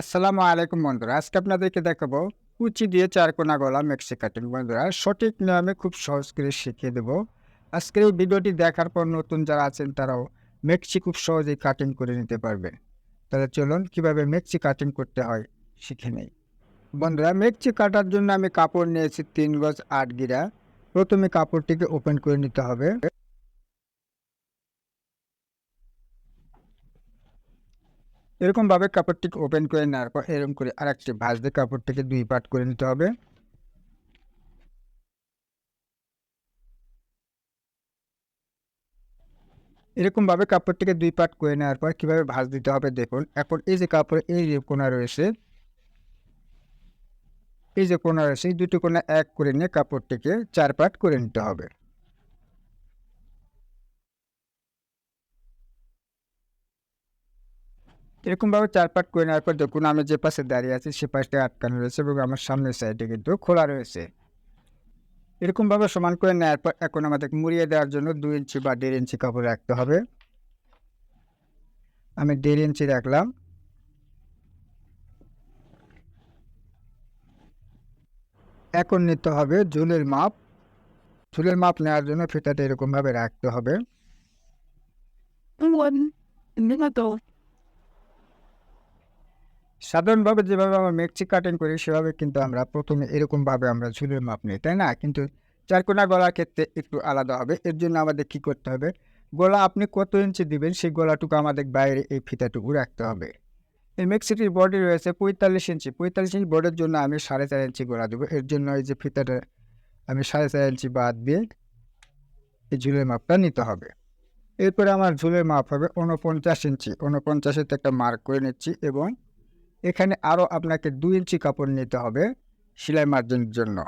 আসসালামু আলাইকুম বন্ধুরা, আজকে আপনাদেরকে দেখাবো কুচি দিয়ে চার চারকোনা গলা মেক্সি কাটিং বন্ধুরা, সঠিক নিয়মে খুব সহজ করে শিখিয়ে দেবো। আজকের এই ভিডিওটি দেখার পর নতুন যারা আছেন, তারাও মেক্সি খুব সহজেই কাটিং করে নিতে পারবে। তাহলে চলুন কীভাবে মেক্সি কাটিং করতে হয় শিখে নেই। বন্ধুরা, মেক্সি কাটার জন্য আমি কাপড় নিয়েছি তিন গজ আট গিরা। প্রথমে কাপড়টিকে ওপেন করে নিতে হবে। এরকমভাবে কাপড়টিকে ওপেন করে নেওয়ার পর এরকম করে আরেকটি ভাঁজ দিয়ে কাপড়টিকে দুই পাট করে নিতে হবে। এরকমভাবে কাপড়টিকে দুই পাট করে নেওয়ার পর কীভাবে ভাঁজ দিতে হবে দেখুন। এখন এই যে কাপড়ে এই যে কোনা রয়েছে, এই যে কোনা রয়েছে, এই দুটো কোনা এক করে নিয়ে কাপড়টিকে চার পার্ট করে নিতে হবে। এরকমভাবে চার পাট করে নেওয়ার পর দেখুন আমি যে পাশে দাঁড়িয়ে আছি, সে পাশটা আটকানো রয়েছে এবং আমার সামনের সাইডে কিন্তু খোলা রয়েছে। এরকমভাবে সমান করে নেওয়ার পর এখন আমাদের মুড়িয়ে দেওয়ার জন্য দুই ইঞ্চি বা দেড় ইঞ্চি কাপড় রাখতে হবে। আমি দেড় ইঞ্চি রাখলাম। এখন নিতে হবে ঝুলের মাপ। ঝুলের মাপ নেওয়ার জন্য ফিতাটা এরকমভাবে রাখতে হবে। সাধারণভাবে যেভাবে আমরা মেক্সি কাটিং করি, সেভাবে কিন্তু আমরা প্রথমে এরকমভাবে আমরা ঝুলের মাপ নিই, তাই না? কিন্তু চারকোনা গলার ক্ষেত্রে একটু আলাদা হবে। এর জন্য আমাদের কি করতে হবে? গলা আপনি কত ইঞ্চি দিবেন, সেই গলাটুকু আমাদের বাইরে এই ফিতাটুকু রাখতে হবে। এই মেক্সিটির বডি রয়েছে পঁয়তাল্লিশ ইঞ্চি। পঁয়তাল্লিশ ইঞ্চি বডির জন্য আমি সাড়ে চার ইঞ্চি গলা দেবো। এর জন্য এই যে ফিতাটা, আমি সাড়ে চার ইঞ্চি বাদ দিয়ে এই ঝুলের মাপটা নিতে হবে। এরপরে আমার ঝুলের মাপ হবে উনপঞ্চাশ ইঞ্চি। উনপঞ্চাশের একটা মার্ক করে নিচ্ছি এবং এখানে আরও আপনাকে দুই ইঞ্চি কাপড় নিতে হবে সেলাই মার্জিনের জন্য।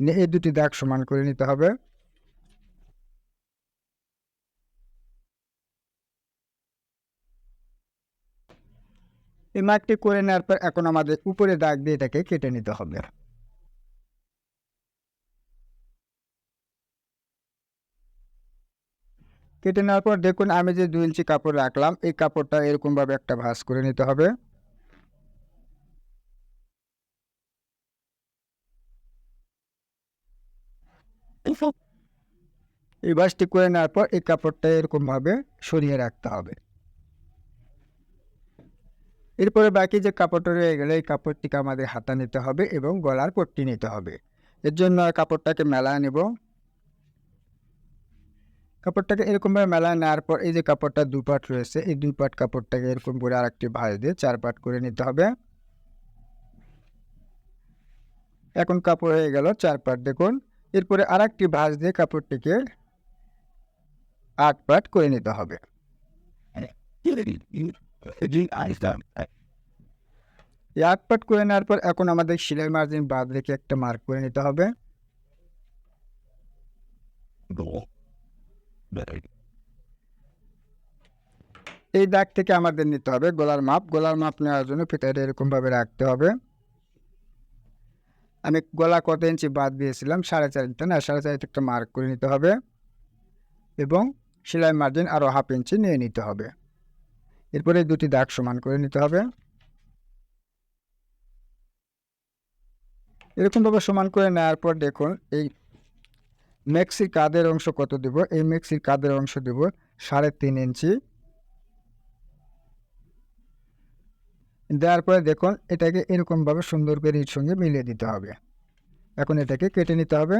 নিয়ে এই দুটি দাগ সমান করে নিতে হবে। এই মাঠটি করে নেওয়ার পর এখন আমাদের উপরে দাগ দিয়ে এটাকে কেটে নিতে হবে। কেটে নেওয়ার পর দেখুন আমি যে দুই ইঞ্চি কাপড় রাখলাম, এই কাপড়টা এরকমভাবে একটা ভাঁজ করে নিতে হবে। এই ভাঁজটি করে নেওয়ার পর এই কাপড়টা এরকমভাবে সরিয়ে রাখতে হবে। এরপরে বাকি যে কাপড়টা রয়ে গেলে, এই কাপড়টিকে আমাদের হাতা নিতে হবে এবং গলার পট্টি নিতে হবে। এর জন্য কাপড়টাকে মেলায় নেব। কাপড়টাকে এরকমভাবে মেলায় নেওয়ার পর এই যে কাপড়টা দুই পাট রয়েছে, এই দুই পাট কাপড়টাকে এরকম করে আরেকটি ভাঁজ দিয়ে চার পাট করে নিতে হবে। এখন কাপড় হয়ে গেল চার পাট, দেখুন। এরপরে আরেকটি ভাঁজ দিয়ে কাপড়টিকে আট পাট করে নিতে হবে। এই আট পাট করে নেওয়ার পর এখন আমাদের সেলাই মার্জিন বাদ রেখে একটা মার্ক করে নিতে হবে। এই দাগ থেকে আমাদের নিতে হবে গলার মাপ। গলার মাপ নেওয়ার জন্য ফিতাটা এরকমভাবে রাখতে হবে। আমি গলা কত ইঞ্চি বাদ দিয়েছিলাম? সাড়ে চার ইঞ্চি, না, সাড়ে চার একটা মার্ক করে নিতে হবে। এবং সেলাই মার্জিন আরও হাফ ইঞ্চি নিয়ে নিতে হবে। এরপরে দুটি দাগ সমান করে নিতে হবে। এরকমভাবে সমান করে নেওয়ার পর দেখুন, এই মেক্সির কাদের অংশ কত দেব? এই মেক্সির কাদের অংশ দেব সাড়ে তিন ইঞ্চি। দেওয়ার পরে দেখুন, এটাকে এরকমভাবে সুন্দর করে এর সঙ্গে মিলিয়ে দিতে হবে। এখন এটাকে কেটে নিতে হবে।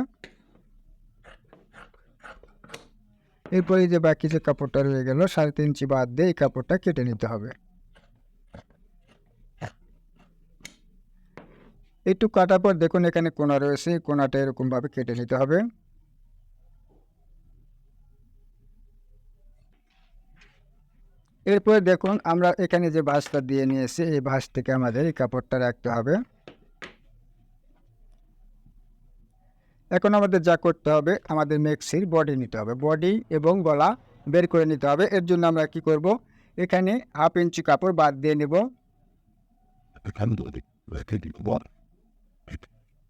এরপরে যে বাকি যে কাপড়টা রয়ে গেল, সাড়ে তিন ইঞ্চি বাদ দিয়ে এই কাপড়টা কেটে নিতে হবে। একটু কাটার পর দেখুন, এখানে কোনা রয়েছে, কোনাটা এরকমভাবে কেটে নিতে হবে। এরপরে দেখুন আমরা এখানে যে বাঁশটা দিয়ে নিয়েছি এই বাঁশ থেকে আমাদের এই কাপড়টা রাখতে হবে। এখন আমাদের যা করতে হবে আমাদের মেক্সির বডি নিতে হবে। বডি এবং গলা বের করে নিতে হবে। এর জন্য আমরা কি করব? এখানে হাফ ইঞ্চি কাপড় বাদ দিয়ে নেব।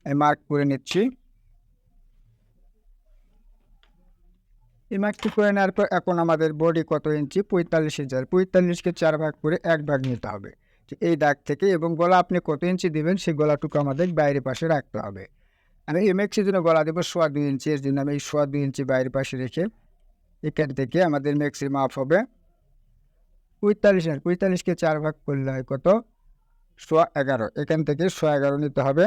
মার্ক করে নিচ্ছি। এই মার্কটি করে নেওয়ার পর এখন আমাদের বডি কত ইঞ্চি পঁয়তাল্লিশ ইঞ্চার পঁয়তাল্লিশকে চার ভাগ করে এক ভাগ নিতে হবে। এই দাগ থেকে এবং গলা আপনি কত ইঞ্চি দিবেন, সেই গলাটুকু আমাদের বাইরের পাশে রাখতে হবে। আমি এমএক্সির জন্য গলা দেবো সোয়া দুই ইঞ্চি এর জন্য আমি এই সোয়া দুই ইঞ্চি বাইরের পাশে রেখে এখান থেকে আমাদের ম্যাক্সির মাপ হবে পঁয়তাল্লিশ। আর পঁয়তাল্লিশকে চার ভাগ করলে হয় কত? সোয়া এগারো। এখান থেকে সোয়া এগারো নিতে হবে।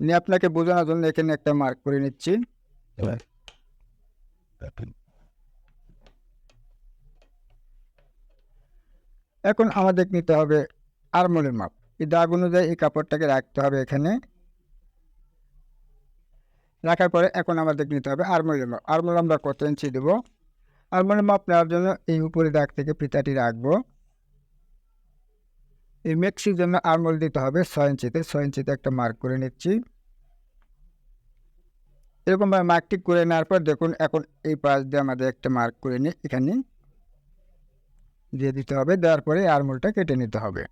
নিয়ে আপনাকে বোঝানোর জন্য এখানে একটা মার্ক করে নিচ্ছি। এখন আমাদের নিতে হবে আরমোলের মাপ। এই দাগ অনুযায়ী এই কাপড়টাকে রাখতে হবে এখানে। রাখার পরে এখন আমাদের নিতে হবে আরমোলের মাপ। আরমোল আমরা কত ইঞ্চি দেবো? আরমোলের মাপ নেওয়ার জন্য এই উপরে দাগ থেকে ফিতাটি রাখব। এই মেক্সির জন্য আরমোল দিতে হবে ছয় ইঞ্চিতে। ছয় ইঞ্চিতে একটা মার্ক করে নিচ্ছি। এরকমভাবে মার্কটি করে নেওয়ার পর দেখুন এখন এই পাশ দিয়ে আমাদের একটা মার্ক করে নিই এখানে দিয়ে দিতে হবে। দেওয়ার পরে আরমোলটা কেটে নিতে হবে।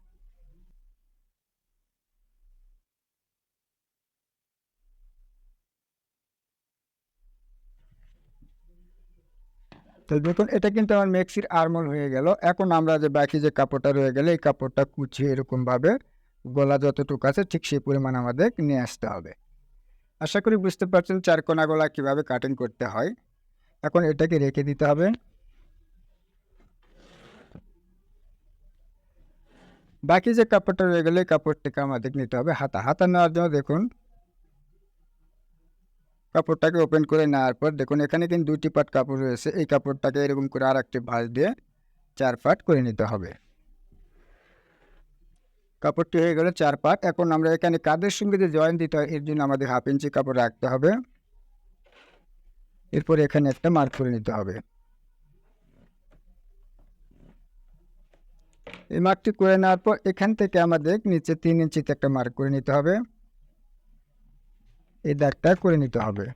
তো দেখুন, এটা কিন্তু আমার মেক্সির আরমোল হয়ে গেল। এখন আমরা যে বাকি যে কাপড়টা রয়ে গেলে, এই কাপড়টা কুচিয়ে এরকমভাবে গলা যতটুকু আছে ঠিক সেই পরিমাণ আমাদের নিয়ে আসতে হবে। আশা করি বুঝতে পারছেন চার কোনা গলা কীভাবে কাটিং করতে হয়। এখন এটাকে রেখে দিতে হবে। বাকি যে কাপড়টা রয়ে গেলে কাপড়টাকে আমাদের নিতে হবে হাতা। হাতা নেওয়ার জন্য দেখুন, কাপড়টাকে ওপেন করে নেওয়ার পর দেখুন, এখানে কিন্তু দুটি পাট কাপড় রয়েছে। এই কাপড়টাকে এরকম করে আর একটি ভাঁজ দিয়ে চার পাট করে নিতে হবে। কাপড়টি হয়ে গেল চার পাট। এখন আমরা এখানে কাদের সঙ্গে যে জয়েন দিতে হয়, এর জন্য আমাদের হাফ ইঞ্চি কাপড় রাখতে হবে। এরপর এখানে একটা মার্ক করে নিতে হবে। এই মার্কটি করে নেওয়ার পর এখান থেকে আমাদের নিচে তিন ইঞ্চিতে একটা মার্ক করে নিতে হবে। এই দাগটা করে নিতে হবে।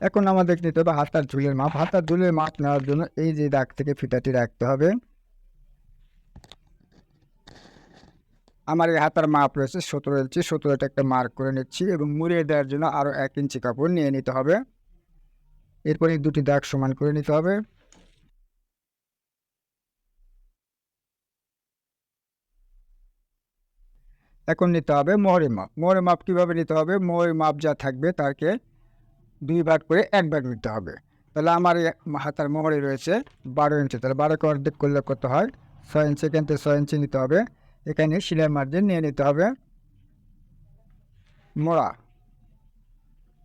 এখন আমাদের নিতে হবে হাতার ঝুলের মাপ। হাতার ঝুলের মাপ নেওয়ার জন্য এই যে দাগ থেকে ফিতাটি রাখতে হবে। আমার এই হাতার মাপ রয়েছে সতেরো ইঞ্চি। সতেরোটা একটা মার্ক করে নিচ্ছি এবং মুড়িয়ে দেওয়ার জন্য আরও এক ইঞ্চি কাপড় নিয়ে নিতে হবে। এরপরে দুটি দাগ সমান করে নিতে হবে। এখন নিতে হবে মোহরের মাপ। মোহরের মাপ কীভাবে নিতে হবে? মোহরের মাপ যা থাকবে তাকে দুই ভাগ করে এক ভাগ নিতে হবে। তাহলে আমার হাতার মোহরে রয়েছে বারো ইঞ্চি। তাহলে বারোকে অর্ধেক করলে কত হয়? ছয় ইঞ্চি। এখান থেকে ছয় ইঞ্চি নিতে হবে। এখানে সিলাই মার্জিন নিয়ে নিতে হবে। মোড়া।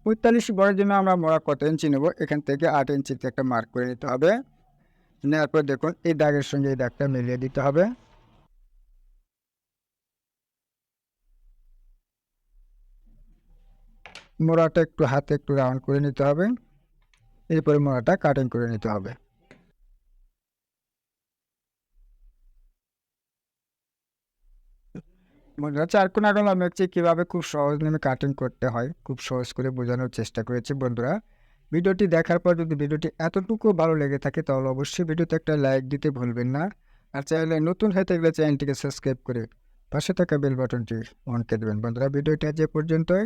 পঁয়তাল্লিশ বড়ের জন্য আমরা মোড়া কত ইঞ্চি নেব? এখান থেকে আট ইঞ্চিতে একটা মার্ক করে নিতে হবে। নেওয়ার পর দেখুন, এই দাগের সঙ্গে এই দাগটা মিলিয়ে দিতে হবে। মোড়াটা একটু হাতে একটু রাউন্ড করে নিতে হবে। এরপরে মোড়াটা কাটিং করে নিতে হবে। চারকোনা গলা মেকচি কীভাবে খুব সহজ নামে কাটিং করতে হয়, খুব সহজ করে বোঝানোর চেষ্টা করেছি বন্ধুরা। ভিডিওটি দেখার পর যদি ভিডিওটি এতটুকু ভালো লেগে থাকে, তাহলে অবশ্যই ভিডিওতে একটা লাইক দিতে ভুলবেন না। আর চাইলে নতুন হয়ে থাকলে চ্যানেলটিকে সাবস্ক্রাইব করে পাশে থাকা বেল বাটনটি অন করে দেবেন। বন্ধুরা, ভিডিওটি এ পর্যন্তই।